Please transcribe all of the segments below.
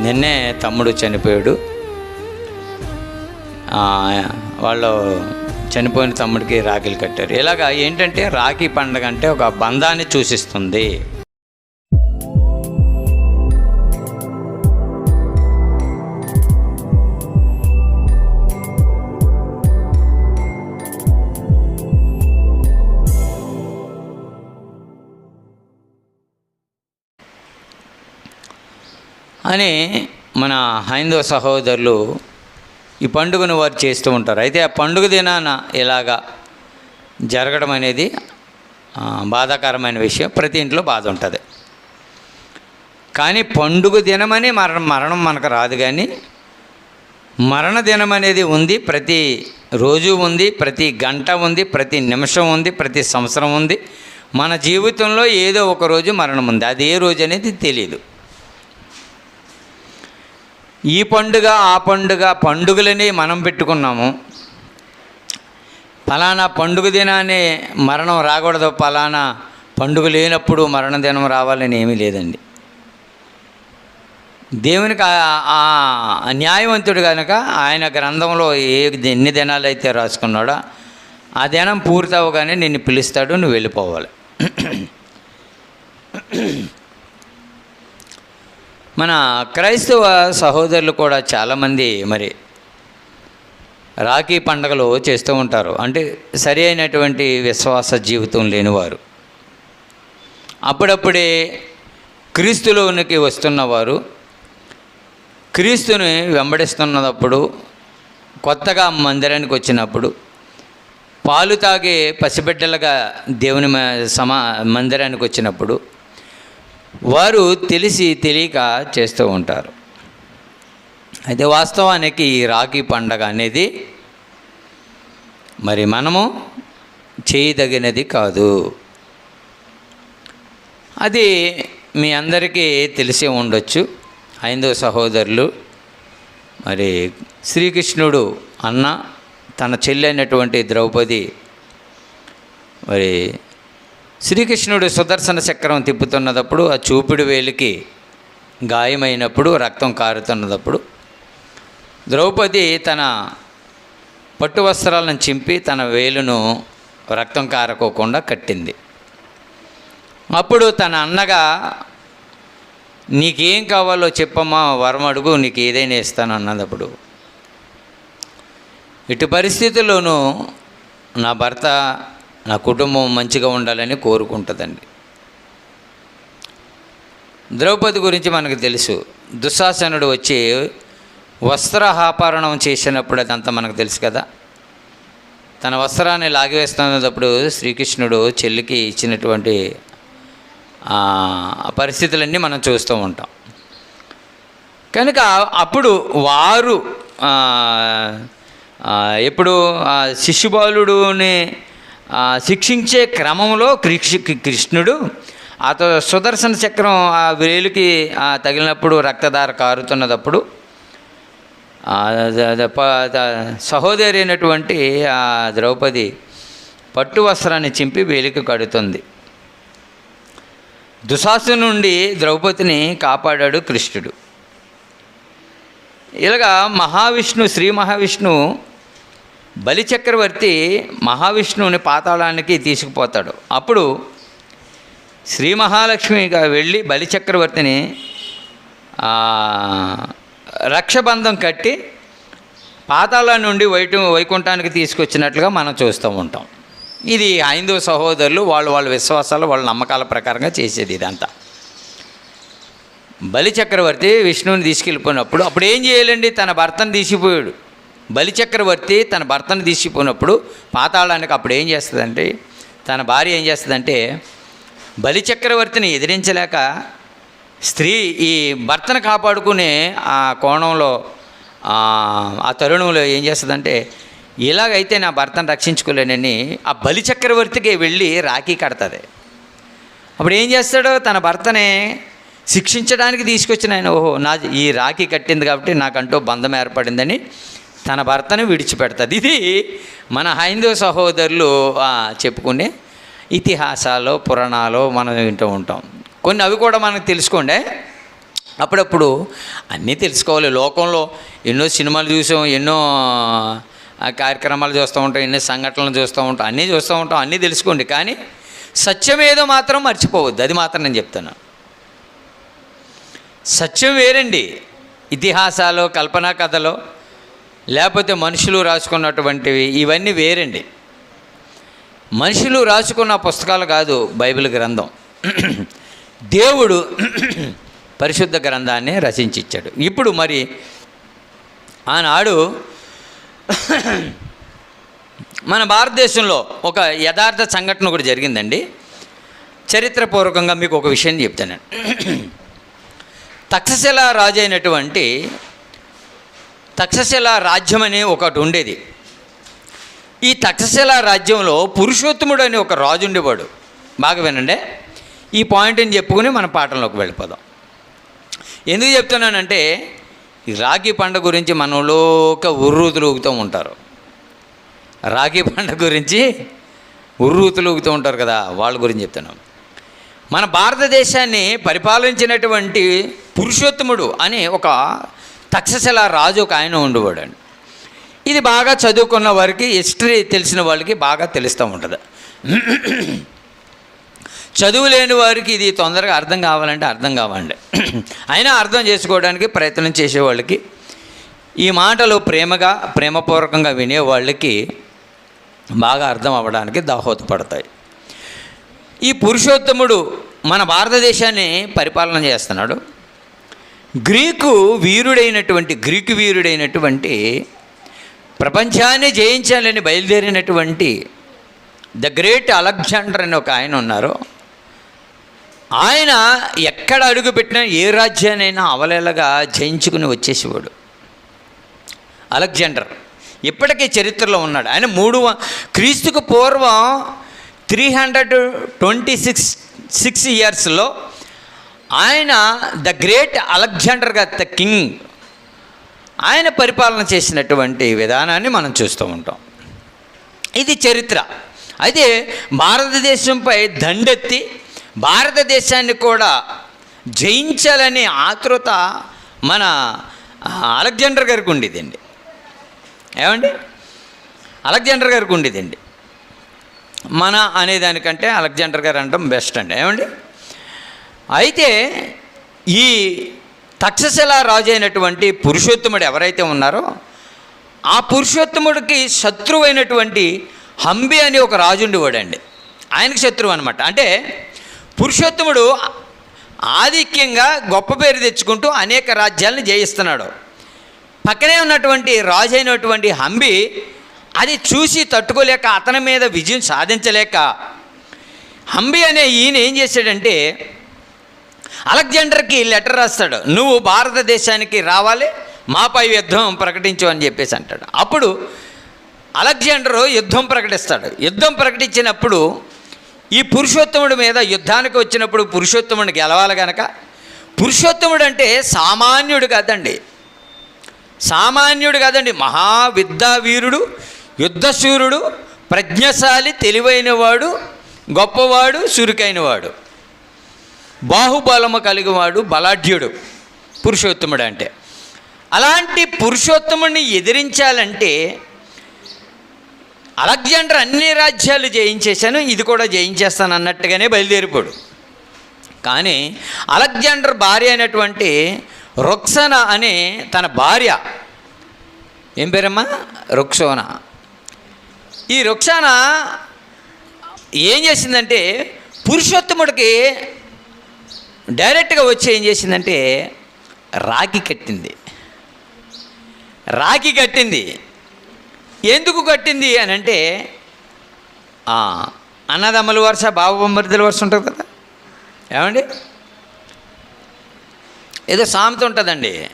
నిన్నే తమ్ముడు చనిపోయాడు. వాళ్ళు చనిపోయిన తమ్ముడికి రాఖీలు కట్టారు. ఇలాగా ఏంటంటే రాఖీ పండగ అంటే ఒక బంధాన్ని సూచిస్తుంది. అని మన హైందవ సహోదరులు ఈ పండుగను వారు చేస్తూ ఉంటారు. అయితే ఆ పండుగ దినాన ఇలాగా జరగడం అనేది బాధాకరమైన విషయం. ప్రతి ఇంట్లో బాధ ఉంటుంది. కానీ పండుగ దినమని మరణం మరణం మనకు రాదు కానీ మరణ దినం అనేది ఉంది. ప్రతి రోజు ఉంది ప్రతి గంట ఉంది ప్రతి నిమిషం ఉంది ప్రతి సంవత్సరం ఉంది. మన జీవితంలో ఏదో ఒక రోజు మరణం ఉంది. అది ఏ రోజు అనేది తెలియదు ఈ పండుగ ఆ పండుగ పండుగలని మనం పెట్టుకున్నాము. ఫలానా పండుగ దినాన్ని మరణం రాకూడదు. ఫలానా పండుగ లేనప్పుడు మరణ దినం రావాలని ఏమీ లేదండి. దేవునికి ఆ- న్యాయవంతుడు కనుక ఆయన గ్రంథంలో ఏ ఎన్ని దినాలు అయితే రాసుకున్నాడో ఆ దినం పూర్తి అవ్వగానే నిన్ను పిలుస్తాడు నువ్వు వెళ్ళిపోవాలి. మన క్రైస్తవ సహోదరులు కూడా చాలామంది మరి రాఖీ పండగలు చేస్తూ ఉంటారు. అంటే సరి అయినటువంటి విశ్వాస జీవితం లేనివారు. అప్పుడప్పుడే క్రీస్తులోనికి వస్తున్నవారు క్రీస్తుని వెంబడిస్తున్నప్పుడు కొత్తగా మందిరానికి వచ్చినప్పుడు పాలు తాగే పసిబిడ్డలుగా దేవుని సమా మందిరానికి వచ్చినప్పుడు వారు తెలిసి తెలియక చేస్తూ ఉంటారు. అయితే వాస్తవానికి ఈ రాఖీ పండగ అనేది మరి మనము చేయదగినది కాదు. అది మీ అందరికీ తెలిసే ఉండొచ్చు. హైందవ సహోదరులు మరి శ్రీకృష్ణుడు అన్న తన చెల్లి అయినటువంటి ద్రౌపది మరి శ్రీకృష్ణుడు సుదర్శన చక్రం తిప్పుతున్నప్పుడు ఆ చూపిడి వేలికి గాయమైనప్పుడు రక్తం కారుతున్నప్పుడు ద్రౌపది తన పట్టు వస్త్రాలను చింపి తన వేలును రక్తం కారకోకుండా కట్టింది. అప్పుడు తన అన్నగా నీకేం కావాలో చెప్పమ్మా వరం అడుగు నీకు ఏదైనా ఇస్తాను అన్నదప్పుడు ఇటు పరిస్థితుల్లోనూ నా భర్త నా కుటుంబం మంచిగా ఉండాలని కోరుకుంటుందండి. ద్రౌపది గురించి మనకు తెలుసు. దుశ్శాసనుడు వచ్చి వస్త్రహాపరణం చేసినప్పుడు అదంతా మనకు తెలుసు కదా. తన వస్త్రాన్ని లాగివేస్తున్నప్పుడు శ్రీకృష్ణుడు చెల్లికి ఇచ్చినటువంటి పరిస్థితులన్నీ మనం చూస్తూ ఉంటాం. కనుక అప్పుడు వారు ఎప్పుడు శిశుబాలుడుని శిక్షించే క్రమంలో కృష్ణుడు అత సుదర్శన చక్రం ఆ వేలుకి తగిలినప్పుడు రక్తధార కారుతున్నదప్పుడు సహోదరి అయినటువంటి ఆ ద్రౌపది పట్టు వస్త్రాన్ని చింపి వేలికి కడుతుంది. దుశాసు నుండి ద్రౌపదిని కాపాడాడు కృష్ణుడు. ఇలాగా మహావిష్ణు శ్రీ మహావిష్ణు బలిచక్రవర్తి మహావిష్ణువుని పాతాళానికి తీసుకుపోతాడు. అప్పుడు శ్రీ మహాలక్ష్మిగా వెళ్ళి బలిచక్రవర్తిని రక్షబంధం కట్టి పాతాళ నుండి వైటు వైకుంఠానికి తీసుకొచ్చినట్లుగా మనం చూస్తూ ఉంటాం. ఇది హైందవ సహోదరులు వాళ్ళు వాళ్ళ విశ్వాసాలు వాళ్ళ నమ్మకాల ప్రకారంగా చేసేది ఇదంతా. బలి చక్రవర్తి విష్ణువుని తీసుకెళ్ళిపోయినప్పుడు అప్పుడు ఏం చేయాలండి? తన భర్తను తీసిపోయాడు. బలి చక్రవర్తి తన భర్తను తీసిపోయినప్పుడు పాతాళానికి అప్పుడు ఏం చేస్తుందంటే తన భార్య ఏం చేస్తుందంటే బలి చక్రవర్తిని ఎదిరించలేక స్త్రీ ఈ భర్తను కాపాడుకునే ఆ కోణంలో ఆ తరుణంలో ఏం చేస్తుందంటే ఇలాగైతే నా భర్తను రక్షించుకోలేనని ఆ బలి చక్రవర్తికి వెళ్ళి రాఖీ కడుతుంది. అప్పుడు ఏం చేస్తాడో తన భర్తనే శిక్షించడానికి తీసుకొచ్చిన ఆయన ఓహో నా ఈ రాఖీ కట్టింది కాబట్టి నాకంటూ బంధం ఏర్పడిందని తన భర్తను విడిచిపెడుతుంది ఇది మన హైందవ సహోదరులు చెప్పుకునే ఇతిహాసాలు పురాణాలు మనం వింటూ ఉంటాం. కొన్ని అవి కూడా మనకు తెలుసుకోండి. అప్పుడప్పుడు అన్నీ తెలుసుకోవాలి. లోకంలో ఎన్నో సినిమాలు చూసాం ఎన్నో కార్యక్రమాలు చూస్తూ ఉంటాం ఎన్నో సంఘటనలు చూస్తూ ఉంటాం అన్నీ చూస్తూ ఉంటాం అన్నీ తెలుసుకోండి. కానీ సత్యం ఏదో మాత్రం మర్చిపోవద్దు. అది మాత్రం నేను చెప్తాను సత్యం వేరండి. ఇతిహాసాలు కల్పనా కథలు లేకపోతే మనుషులు రాసుకున్నటువంటివి ఇవన్నీ వేరండి. మనుషులు రాసుకున్న పుస్తకాలు కాదు బైబిల్ గ్రంథం. దేవుడు పరిశుద్ధ గ్రంథాన్ని రచించిచ్చాడు. ఇప్పుడు మరి ఆనాడు మన భారతదేశంలో ఒక యథార్థ సంఘటన ఒకటి జరిగిందండి. చరిత్రపూర్వకంగా మీకు ఒక విషయం చెప్తాను తక్షశిల రాజు అయినటువంటి తక్షశిల రాజ్యం అని ఒకటి ఉండేది. ఈ తక్షశిల రాజ్యంలో పురుషోత్తముడు అనే ఒక రాజు ఉండేవాడు. బాగా వినండి. ఈ పాయింట్ని చెప్పుకుని మన పాఠంలోకి వెళ్ళిపోదాం. ఎందుకు చెప్తున్నానంటే ఈ రాఖీ పండుగ గురించి మనలోక ఉర్రూతులు ఊగుతూ ఉంటారు. రాఖీ పండుగ గురించి ఉర్రూతులు ఊగుతూ ఉంటారు కదా వాళ్ళ గురించి చెప్తున్నాం. మన భారతదేశాన్ని పరిపాలించినటువంటి పురుషోత్తముడు అనే ఒక తక్షశిల రాజు ఒక ఆయన ఉండేవాడండి. ఇది బాగా చదువుకున్న వారికి హిస్టరీ తెలిసిన వాళ్ళకి బాగా తెలుస్తూ ఉంటుంది. చదువు లేని వారికి ఇది తొందరగా అర్థం కావాలంటే అర్థం కావాలండి అయినా అర్థం చేసుకోవడానికి ప్రయత్నం చేసేవాళ్ళకి ఈ మాటలు ప్రేమగా ప్రేమపూర్వకంగా వినేవాళ్ళకి బాగా అర్థం అవ్వడానికి దాహోతపడతాయి. ఈ పురుషోత్తముడు మన భారతదేశాన్ని పరిపాలన చేస్తున్నాడు. గ్రీకు వీరుడైనటువంటి గ్రీకు వీరుడైనటువంటి ప్రపంచాన్ని జయించాలని బయలుదేరినటువంటి ద గ్రేట్ అలెగ్జాండర్ అని ఒక ఆయన ఉన్నారు. ఆయన ఎక్కడ అడుగుపెట్టినా ఏ రాజ్యానైనా అవలేలగా జయించుకుని వచ్చేసేవాడు. అలెగ్జాండర్ ఇప్పటికీ చరిత్రలో ఉన్నాడు. ఆయన మూడు క్రీస్తుకు పూర్వం three hundred twenty six six ఇయర్స్లో ఆయన ద గ్రేట్ అలెగ్జాండర్గా ద కింగ్. ఆయన పరిపాలన చేసినటువంటి విధానాన్ని మనం చూస్తూ ఉంటాం. ఇది చరిత్ర. అయితే భారతదేశంపై దండెత్తి భారతదేశాన్ని కూడా జయించాలనే ఆతృత మన అలెగ్జాండర్ గారికి ఉండేదండి. ఏమండి? అలెగ్జాండర్ గారికి ఉండేదండి. మన అనేదానికంటే అలెగ్జాండర్ గారు అనడం బెస్ట్ అండి. ఏమండి? అయితే ఈ తక్షశిల రాజు అయినటువంటి పురుషోత్తముడు ఎవరైతే ఉన్నారో ఆ పురుషోత్తముడికి శత్రువైనటువంటి హంబి అని ఒక రాజు ఉండేవాడండి. ఆయనకు శత్రువు అనమాట అంటే పురుషోత్తముడు ఆధిక్యంగా గొప్ప పేరు తెచ్చుకుంటూ అనేక రాజ్యాలను జయిస్తున్నాడు. పక్కనే ఉన్నటువంటి రాజు అయినటువంటి హంబి అది చూసి తట్టుకోలేక అతని మీద విజయం సాధించలేక హంబి అనే ఈయన ఏం చేశాడంటే అలెగ్జాండర్కి లెటర్ రాస్తాడు. నువ్వు భారతదేశానికి రావాలి మాపై యుద్ధం ప్రకటించు అని చెప్పేసి అంటాడు. అప్పుడు అలెగ్జాండరు యుద్ధం ప్రకటిస్తాడు. యుద్ధం ప్రకటించినప్పుడు ఈ పురుషోత్తముడి మీద యుద్ధానికి వచ్చినప్పుడు పురుషోత్తముడిని గెలవాలి గనక పురుషోత్తముడు అంటే సామాన్యుడు కాదండి. సామాన్యుడు కాదండి మహావిద్యావీరుడు యుద్ధశూరుడు ప్రజ్ఞశాలి తెలివైనవాడు గొప్పవాడు చురుకైనవాడు. బాహుబలము కలిగినవాడు బలాఢ్యుడు పురుషోత్తముడు అంటే అలాంటి పురుషోత్తముడిని ఎదిరించాలంటే అలెగ్జాండర్ అన్ని రాజ్యాలు జయించేశాను ఇది కూడా జయించేస్తాను అన్నట్టుగానే బయలుదేరిపోడు. కానీ అలెగ్జాండర్ భార్య అయినటువంటి రుక్సన అనే తన భార్య ఏం పేరమ్మా? రుక్సోన. ఈ రుక్సాన ఏం చేసిందంటే పురుషోత్తముడికి డైరెక్ట్గా వచ్చి ఏం చేసిందంటే రాఖీ కట్టింది. రాఖీ కట్టింది. ఎందుకు కట్టింది అని అంటే ఆ, అన్నదమ్ముల వరుస బాబమ్మరిదల వరుస ఉంటుంది కదా. ఏమండి? ఏదో సామెత ఉంటుందండి.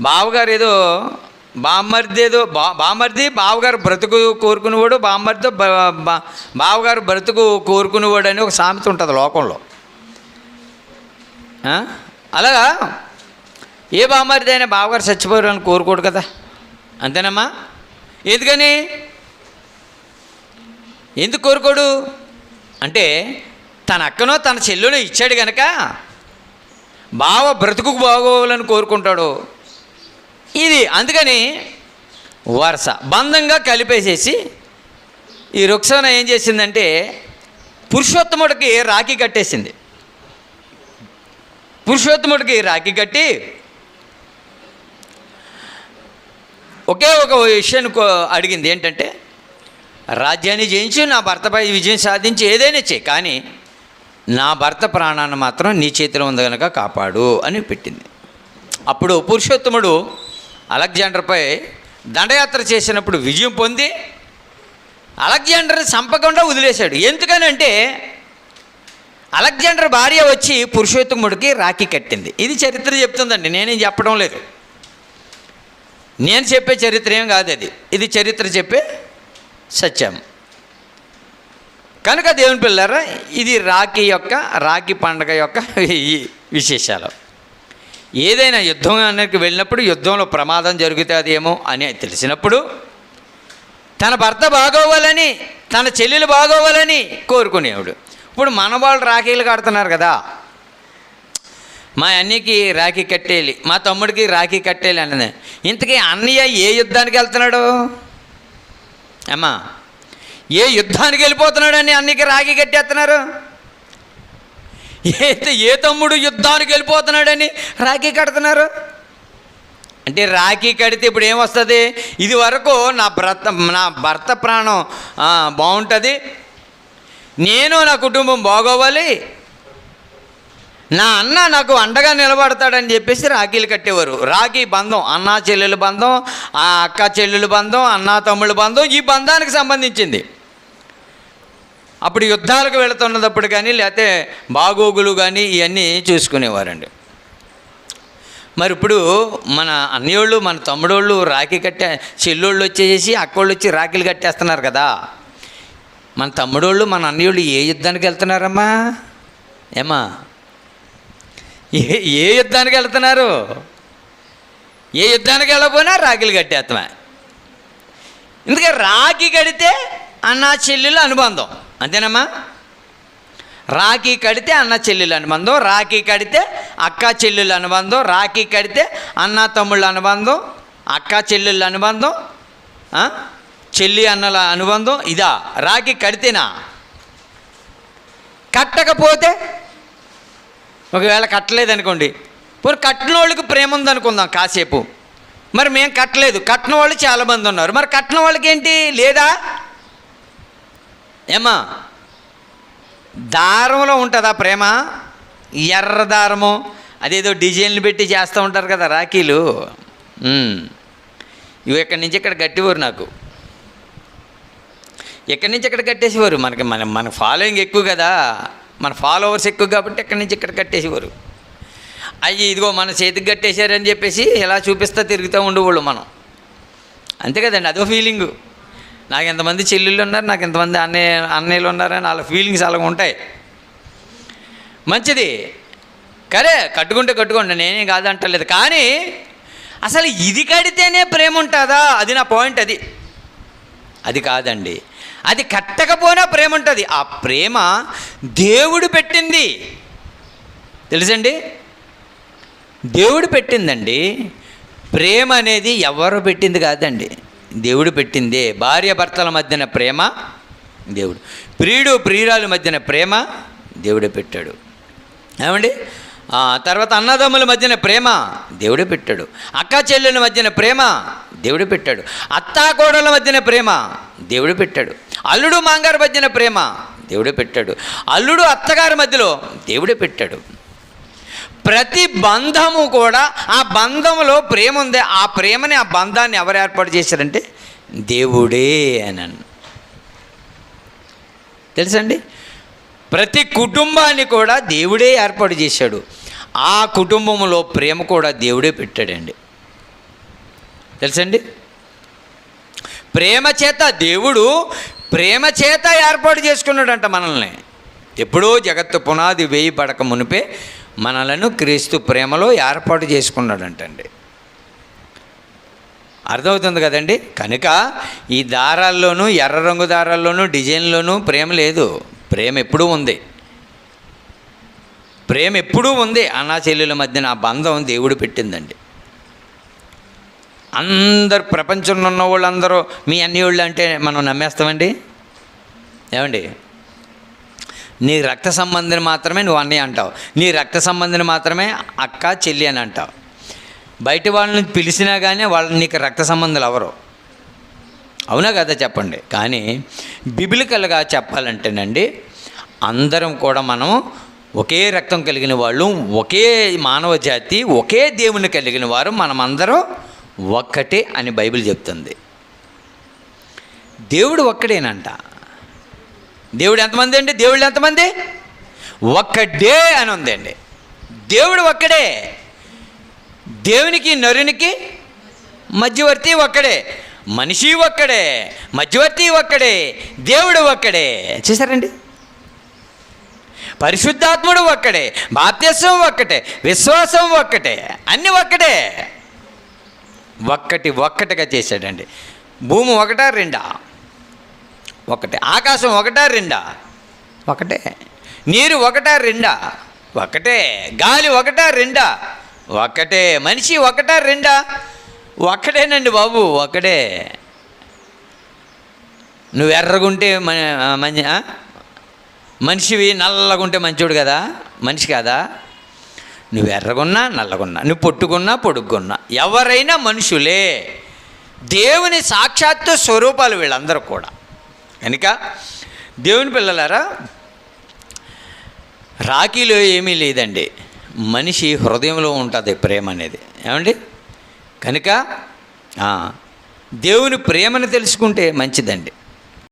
బావగారు ఏదో బామ్మర్ది ఏదో బా బామ్మర్ది బావగారు బ్రతుకు కోరుకునేవాడు బామ్మర్ది బా- బావగారు బ్రతుకు కోరుకునేవాడు అని ఒక సామెత ఉంటుంది లోకంలో. అలాగా? ఏ బామ్మర్ది అయినా బావగారు చచ్చిపోయారని అని కోరుకోడు కదా. అంతేనమ్మా? ఎందుకని? ఎందుకు కోరుకోడు? అంటే తన అక్కనో తన చెల్లెలో ఇచ్చాడు కనుక బావ బ్రతుకు బాగోవాలని కోరుకుంటాడు. ఇది అందుకని వరుస బంధంగా కలిపేసేసి ఈ రుక్సన ఏం చేసిందంటే పురుషోత్తముడికి రాఖీ కట్టేసింది. పురుషోత్తముడికి రాఖీ కట్టి ఒకే ఒక విషయాన్ని కో- అడిగింది ఏంటంటే రాజ్యాన్ని జయించి నా భర్తపై విజయం సాధించి ఏదైనా చేయి కానీ నా భర్త ప్రాణాన్ని మాత్రం నీ చేతిలో ఉంది కనుక కాపాడు అని పెట్టింది. అప్పుడు పురుషోత్తముడు అలెగ్జాండర్పై దండయాత్ర చేసినప్పుడు విజయం పొంది అలెగ్జాండర్ని చంపకుండా వదిలేశాడు. ఎందుకనంటే అలెగ్జాండర్ భార్య వచ్చి పురుషోత్తముడికి రాఖీ కట్టింది. ఇది చరిత్ర చెప్తుందండి నేనేం చెప్పడం లేదు. నేను చెప్పే చరిత్ర ఏం కాదు అది. ఇది చరిత్ర చెప్పే సత్యం. కనుక దేవుని పిల్లరా ఇది రాఖీ యొక్క రాఖీ పండగ యొక్క ఈ విశేషాలు. ఏదైనా యుద్ధానికి వెళ్ళినప్పుడు యుద్ధంలో ప్రమాదం జరుగుతుందేమో అని తెలిసినప్పుడు తన భర్త బాగోవాలని తన చెల్లెలు బాగోవాలని కోరుకునేవాడు. ఇప్పుడు మన వాళ్ళు రాఖీలు కడుతున్నారు కదా. మా అన్నయ్యకి రాఖీ కట్టేయాలి మా తమ్ముడికి రాఖీ కట్టేయాలి అన్నది. ఇంతకీ అన్నయ్య ఏ యుద్ధానికి వెళ్తున్నాడు? అమ్మా ఏ యుద్ధానికి వెళ్ళిపోతున్నాడని అన్నయ్యకి రాఖీ కట్టేస్తున్నారు? ఏ ఏ తమ్ముడు యుద్ధానికి వెళ్ళిపోతున్నాడని? రాఖీ కడుతున్నారు? అంటే రాఖీ కడితే ఇప్పుడు ఏమొస్తుంది ఇది వరకు నా భర్త నా భర్త ప్రాణం బాగుంటుంది. నేను నా కుటుంబం బాగోవాలి. నా అన్న నాకు అండగా నిలబడతాడని చెప్పేసి రాఖీలు కట్టేవారు. రాఖీ బంధం అన్నా చెల్లెలు బంధం ఆ అక్క చెల్లెలు బంధం అన్నా తమ్ముళ్ళ బంధం ఈ బంధానికి సంబంధించింది. అప్పుడు యుద్ధాలకు వెళుతున్నప్పుడు కానీ లేకపోతే బాగోగులు కానీ ఇవన్నీ చూసుకునేవారండి. మరి ఇప్పుడు మన అన్నయోళ్ళు మన తమ్ముడోళ్ళు రాఖీ కట్టే చెల్లోళ్ళు వచ్చేసి అక్కోళ్ళు వచ్చి రాఖీలు కట్టేస్తున్నారు కదా. మన తమ్ముడోళ్ళు మన అన్నయోళ్ళు ఏ యుద్ధానికి వెళ్తున్నారమ్మా? ఏమా ఏ ఏ యుద్ధానికి వెళ్తున్నారు? ఏ యుద్ధానికి వెళ్ళకపోయినా రాఖీలు కట్టేస్తామే ఎందుకంటే రాఖీ కడితే అన్న చెల్లెలు అనుబంధం. అంతేనమ్మా? రాఖీ కడితే అన్న చెల్లెలు అనుబంధం రాఖీ కడితే అక్క చెల్లెలు అనుబంధం రాఖీ కడితే అన్న తమ్ముళ్ళ అనుబంధం అక్క చెల్లెళ్ళ అనుబంధం చెల్లి అన్నల అనుబంధం ఇదా. రాఖీ కడితేనా? కట్టకపోతే? ఒకవేళ కట్టలేదనుకోండి పోనీ కట్టిన వాళ్ళకి ప్రేమ ఉందనుకుందాం కాసేపు. మరి మేము కట్టలేదు కట్టిన వాళ్ళు చాలామంది ఉన్నారు. మరి కట్టిన వాళ్ళకి ఏంటి లేదా? ఏమా దారంలో ఉంటుందా ప్రేమ? ఎర్ర దారము అదేదో డిజైన్లు పెట్టి చేస్తూ ఉంటారు కదా రాఖీలు. ఇవి ఇక్కడి నుంచి ఇక్కడ కట్టేవారు నాకు? ఎక్కడి నుంచి ఇక్కడ కట్టేసేవారు? మనకి మన మన ఫాలోయింగ్ ఎక్కువ కదా. మన ఫాలోవర్స్ ఎక్కువ కాబట్టి ఎక్కడి నుంచి ఇక్కడ కట్టేసేవారు? అయ్యి ఇదిగో మన చేతికి కట్టేశారని చెప్పేసి ఇలా చూపిస్తా తిరుగుతూ ఉండేవాళ్ళు మనం. అంతే కదండి అదో ఫీలింగు నాకు ఎంతమంది చెల్లెళ్ళు ఉన్నారు నాకు ఎంతమంది అన్నయ్య అన్నయ్యలు ఉన్నారని వాళ్ళ ఫీలింగ్స్ అలాగ ఉంటాయి. మంచిది. కరే కట్టుకుంటే కట్టుకోండి నేనేం కాదంటలేదు. కానీ అసలు ఇది కడితేనే ప్రేమ ఉంటుందా? అది నా పాయింట్ అది. అది కాదండి. అది కట్టకపోయినా ప్రేమ ఉంటుంది. ఆ ప్రేమ దేవుడు పెట్టింది. తెలుసండి? దేవుడు పెట్టిందండి. ప్రేమ అనేది ఎవరు పెట్టింది కాదండి. దేవుడు పెట్టిందే. భార్య భర్తల మధ్యన ప్రేమ దేవుడు. ప్రియుడు ప్రియురాల మధ్యన ప్రేమ దేవుడే పెట్టాడు. ఏమండి? తర్వాత అన్నదమ్ముల మధ్యన ప్రేమ దేవుడే పెట్టాడు. అక్క చెల్లెల మధ్యన ప్రేమ దేవుడు పెట్టాడు. అత్తాకోడల మధ్యన ప్రేమ దేవుడు పెట్టాడు. అల్లుడు మాంగారు మధ్యన ప్రేమ దేవుడే పెట్టాడు. అల్లుడు అత్తగారి మధ్యలో దేవుడే పెట్టాడు. ప్రతి బంధము కూడా ఆ బంధంలో ప్రేమ ఉంది ఆ ప్రేమని ఆ బంధాన్ని ఎవరు ఏర్పాటు చేశారంటే దేవుడే అని తెలుసండి? ప్రతి కుటుంబాన్ని కూడా దేవుడే ఏర్పాటు చేశాడు. ఆ కుటుంబంలో ప్రేమ కూడా దేవుడే పెట్టాడండి. తెలుసండి? ప్రేమ చేత దేవుడు ప్రేమ చేత ఏర్పాటు చేసుకున్నాడంట మనల్ని. ఎప్పుడో జగత్తు పునాది వేయి పడక మునిపే మనలను క్రీస్తు ప్రేమలో ఏర్పాటు చేసుకున్నాడంటండి. అర్థమవుతుంది కదండి? కనుక ఈ దారాల్లోనూ ఎర్ర రంగు దారాల్లోనూ డిజైన్లోనూ ప్రేమ లేదు. ప్రేమ ఎప్పుడూ ఉంది. ప్రేమ ఎప్పుడూ ఉంది. అన్నా చెల్లెల మధ్యన ఆ బంధం దేవుడు పెట్టిందండి. అందరు ప్రపంచంలో ఉన్న వాళ్ళందరూ మీ అన్ని వాళ్ళు అంటే మనం నమ్మేస్తామండి? ఏమండి? నీ రక్త సంబంధిని మాత్రమే నువ్వు అన్నయ్య అంటావు. నీ రక్త సంబంధిని మాత్రమే అక్క చెల్లి అని అంటావు. బయట వాళ్ళని పిలిచినా కానీ వాళ్ళు నీకు రక్త సంబంధాలు ఎవరు? అవునా కదా చెప్పండి. కానీ బిబిలికల్గా చెప్పాలంటేనండి అందరం కూడా మనం ఒకే రక్తం కలిగిన వాళ్ళు ఒకే మానవ జాతి ఒకే దేవుని కలిగిన వారు మనమందరం ఒక్కటే అని బైబిల్ చెప్తుంది. దేవుడు ఒక్కడేనంట. దేవుడు ఎంతమంది అండి? దేవుళ్ళు ఎంతమంది? ఒక్కడే అని ఉందండి. దేవుడు ఒక్కడే. దేవునికి నరునికి మధ్యవర్తి ఒక్కడే. మనిషి ఒక్కడే. మధ్యవర్తి ఒక్కడే. దేవుడు ఒక్కడే. చూసారండి పరిశుద్ధాత్ముడు ఒక్కడే. బాప్త్యసం ఒక్కటే. విశ్వాసం ఒక్కటే. అన్నీ ఒక్కటే. ఒక్కటి ఒక్కటిగా చేశాడండి. భూమి ఒకటా రెండా? ఒకటే. ఆకాశం ఒకటా రెండా? ఒకటే. నీరు ఒకటా రెండా? ఒకటే. గాలి ఒకటా రెండా? ఒకటే. మనిషి ఒకటా రెండా? ఒక్కటేనండి బాబు ఒక్కడే నువ్వు ఎర్రగుంటే మంచి? మనిషివి నల్లగుంటే మంచోడు కదా? మనిషి కాదా? నువ్వు ఎర్రగున్నా నల్లగున్నా. నువ్వు పొట్టుకున్నా పొడుగున్నా ఎవరైనా మనుషులే. దేవుని సాక్షాత్తు స్వరూపాలు వీళ్ళందరూ కూడా. కనుక దేవుని పిల్లలారా రాఖీలో ఏమీ లేదండి. మనిషి హృదయంలో ఉంటుంది ప్రేమ అనేది. ఏమండి? కనుక దేవుని ప్రేమను తెలుసుకుంటే మంచిదండి.